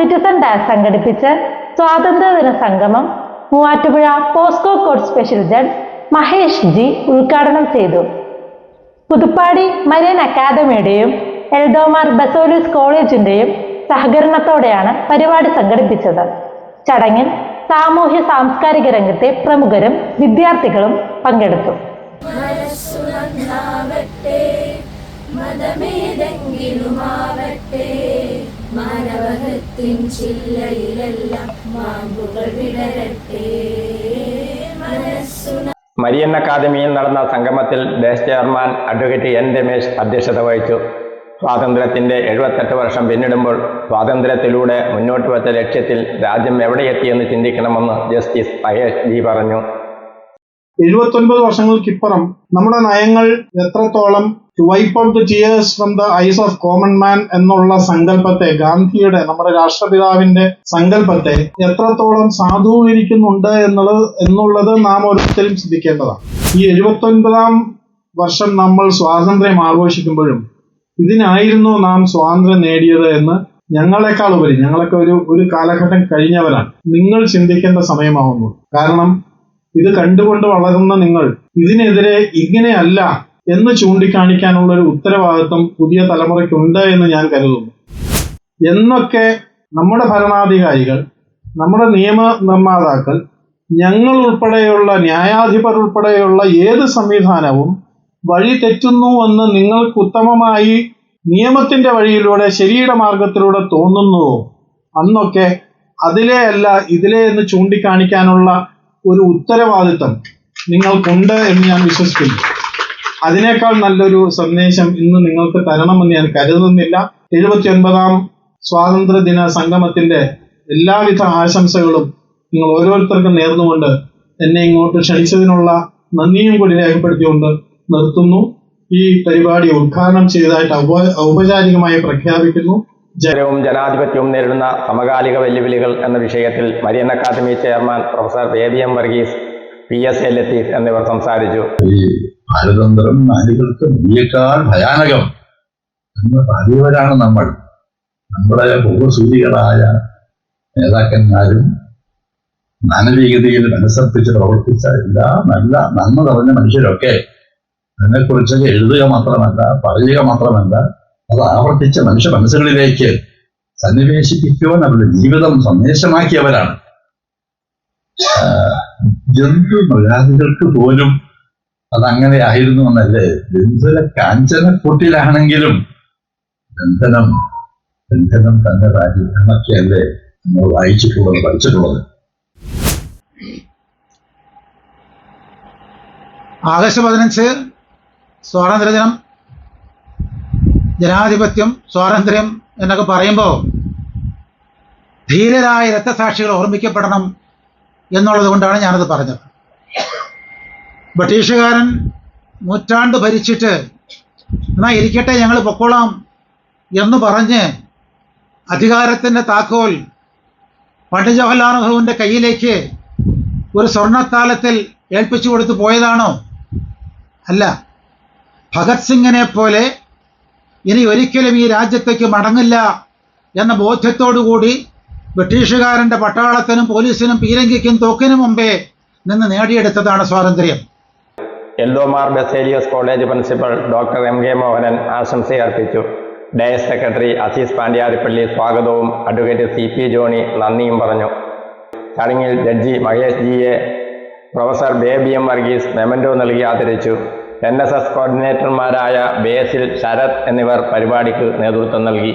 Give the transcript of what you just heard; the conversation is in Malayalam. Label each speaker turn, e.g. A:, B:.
A: സിറ്റിസൺ ഡാഷ് സംഘടിപ്പിച്ച് സ്വാതന്ത്ര്യദിന സംഗമം Muvattupuzha POCSO court special judge Mahesh G ഉദ്ഘാടനം ചെയ്തു. പുതുപ്പാടി മരിയൻ അക്കാദമിയുടെയും എൽഡോമാർ ബസോലിസ് കോളേജിന്റെയും സഹകരണത്തോടെയാണ് പരിപാടി സംഘടിപ്പിച്ചത്. ചടങ്ങിൽ സാമൂഹ്യ സാംസ്കാരിക രംഗത്തെ പ്രമുഖരും വിദ്യാർത്ഥികളും പങ്കെടുത്തു.
B: മതമേതെങ്കിലുമാവട്ടെ. മാനവകത്തിൻ ചില്ലയിലെല്ലാം മാമ്പുകൾ വിടരട്ടെ. മനസ്സു
C: മരിയൻ അക്കാദമിയിൽ നടന്ന സംഗമത്തിൽ Desh chairman advocate N Ramesh അധ്യക്ഷത വഹിച്ചു. സ്വാതന്ത്ര്യത്തിന്റെ എഴുപത്തെട്ട് വർഷം പിന്നിടുമ്പോൾ സ്വാതന്ത്ര്യത്തിലൂടെ മുന്നോട്ട് വെച്ച ലക്ഷ്യത്തിൽ രാജ്യം എവിടെയെത്തിയെന്ന് ചിന്തിക്കണമെന്ന് ജസ്റ്റിസ് മഹേഷ് ജി പറഞ്ഞു.
D: എഴുപത്തൊൻപത് വർഷങ്ങൾക്കിപ്പുറം നമ്മുടെ നയങ്ങൾ എത്രത്തോളം to wipe out the tears from the eyes of common man എന്നുള്ള സങ്കല്പത്തെ ഗാന്ധിയുടെ നമ്മുടെ രാഷ്ട്രപിതാവിന്റെ സങ്കല്പത്തെ എത്രത്തോളം സാധൂകരിക്കുന്നുണ്ട് എന്നുള്ളത് എന്നുള്ളത് നാം ഓരോരുത്തരും ചിന്തിക്കേണ്ടതാണ്. ഈ എഴുപത്തൊൻപതാം വർഷം നമ്മൾ സ്വാതന്ത്ര്യം ആഘോഷിക്കുമ്പോഴും ഇതിനായിരുന്നു നാം സ്വാതന്ത്ര്യം നേടിയത് എന്ന് ഞങ്ങളെക്കാൾ ഉപരി ഞങ്ങളൊക്കെ ഒരു ഒരു കാലഘട്ടം കഴിഞ്ഞവരാണ്. നിങ്ങൾ ചിന്തിക്കേണ്ട സമയമാവുന്നു. കാരണം ഇത് കണ്ടുകൊണ്ട് വളരുന്ന നിങ്ങൾ ഇതിനെതിരെ ഇങ്ങനെയല്ല എന്ന് ചൂണ്ടിക്കാണിക്കാനുള്ള ഒരു ഉത്തരവാദിത്വം പുതിയ തലമുറയ്ക്കുണ്ട് എന്ന് ഞാൻ കരുതുന്നു. എന്നൊക്കെ നമ്മുടെ ഭരണാധികാരികൾ നമ്മുടെ നിയമ നിർമ്മാതാക്കൾ ഞങ്ങൾ ഉൾപ്പെടെയുള്ള ന്യായാധിപർ ഉൾപ്പെടെയുള്ള ഏത് സംവിധാനവും വഴി തെറ്റുന്നു എന്ന് നിങ്ങൾക്ക് ഉത്തമമായി നിയമത്തിന്റെ വഴിയിലൂടെ ശരിയുടെ മാർഗത്തിലൂടെ തോന്നുന്നുവോ? അന്നൊക്കെ അതിലേ അല്ല ഇതിലേ എന്ന് ചൂണ്ടിക്കാണിക്കാനുള്ള ഒരു ഉത്തരവാദിത്തം നിങ്ങൾക്കുണ്ട് എന്ന് ഞാൻ വിശ്വസിക്കുന്നു. അതിനേക്കാൾ നല്ലൊരു സന്ദേശം ഇന്ന് നിങ്ങൾക്ക് തരണമെന്ന് ഞാൻ കരുതുന്നില്ല. എഴുപത്തി ഒൻപതാം സ്വാതന്ത്ര്യ ദിന സംഗമത്തിന്റെ എല്ലാവിധ ആശംസകളും നിങ്ങൾ ഓരോരുത്തർക്കും നേർന്നുകൊണ്ട് എന്നെ ഇങ്ങോട്ട് ക്ഷണിച്ചതിനുള്ള നന്ദിയും കൂടി രേഖപ്പെടുത്തിക്കൊണ്ട് നിർത്തുന്നു. ഈ പരിപാടി ഉദ്ഘാടനം ചെയ്തതായിട്ട് ഔപ- ഔപചാരികമായി പ്രഖ്യാപിക്കുന്നു.
C: ജനവും ജനാധിപത്യവും നേരിടുന്ന സമകാലിക വെല്ലുവിളികൾ എന്ന വിഷയത്തിൽ Marian academy chairman professor Baby M Varghese P S A Latheef എന്നിവർ സംസാരിച്ചു.
E: ഭാരതന്ത്രം നാലുകൾക്ക് നീയേക്കാൾ ഭയാനകം. എന്ന് പറയുന്നവരാണ് നമ്മൾ. നമ്മുടെ പൂർവസൂരികളായ നേതാക്കന്മാരും മാനവികതയിൽ മനസ്സർപ്പിച്ച് പ്രവർത്തിച്ച എല്ലാ നല്ല നന്മ നിറഞ്ഞ മനുഷ്യരൊക്കെ അതിനെക്കുറിച്ച് എഴുതുക മാത്രമല്ല പറയുക മാത്രമല്ല അത് ആവർത്തിച്ച മനുഷ്യ മനസ്സുകളിലേക്ക് സന്നിവേശിപ്പിക്കുവാൻ അവരുടെ ജീവിതം സന്ദേശമാക്കിയവരാണ്. ജന്തു മൃഗാദികൾക്ക് പോലും അതങ്ങനെ ആയിരുന്നു എന്നല്ലേ കാഞ്ചന കൂട്ടിലാണെങ്കിലും ബന്ധനം ബന്ധനം തന്റെ രാജ്യമൊക്കെയല്ലേ നമ്മൾ വായിച്ചിട്ടുള്ളത് പഠിച്ചിട്ടുള്ളത്.
F: ആഗസ്റ്റ് പതിനഞ്ച് സ്വാതന്ത്ര്യദിനം. ജനാധിപത്യം സ്വാതന്ത്ര്യം എന്നൊക്കെ പറയുമ്പോൾ ധീരരായ രക്തസാക്ഷികൾ ഓർമ്മിക്കപ്പെടണം. എന്നുള്ളത് കൊണ്ടാണ് ഞാനത് പറഞ്ഞത്. ബ്രിട്ടീഷുകാരൻ നൂറ്റാണ്ട് ഭരിച്ചിട്ട് എന്നാ ഇരിക്കട്ടെ ഞങ്ങൾ പൊക്കോളാം എന്ന് പറഞ്ഞ് അധികാരത്തിന്റെ താക്കോൽ പണ്ഡിറ്റ് ജവഹർലാൽ നെഹ്റുവിന്റെ കയ്യിലേക്ക് ഒരു സ്വർണത്താലത്തിൽ ഏൽപ്പിച്ചു കൊടുത്തു പോയതാണോ? അല്ല. ഭഗത് സിംഗിനെ പോലെ ഇനി ഒരിക്കലും ഈ രാജ്യത്തേക്ക് മടങ്ങില്ല എന്ന ബോധ്യത്തോടുകൂടി ബ്രിട്ടീഷുകാരന്റെ പട്ടാളത്തിനും പോലീസിനും പീരങ്കിക്കും തോക്കിനും മുമ്പേ നിന്ന് നേടിയെടുത്തതാണ് സ്വാതന്ത്ര്യം.
C: Eldho Mar Baselius college principal doctor M K Mohanan ആശംസയർപ്പിച്ചു. ഡയസ് സെക്രട്ടറി അസീസ് പാണ്ഡ്യാരിപ്പള്ളി സ്വാഗതവും അഡ്വക്കേറ്റ് സി പി ജോണി നന്ദിയും പറഞ്ഞു. ചടങ്ങിൽ judge Mahesh ജിയെ professor Baby M Varghese memento നൽകി ആദരിച്ചു. എൻ എസ് എസ് കോർഡിനേറ്റർമാരായ ബേസിൽ ശരത് എന്നിവർ പരിപാടിക്ക് നേതൃത്വം നൽകി.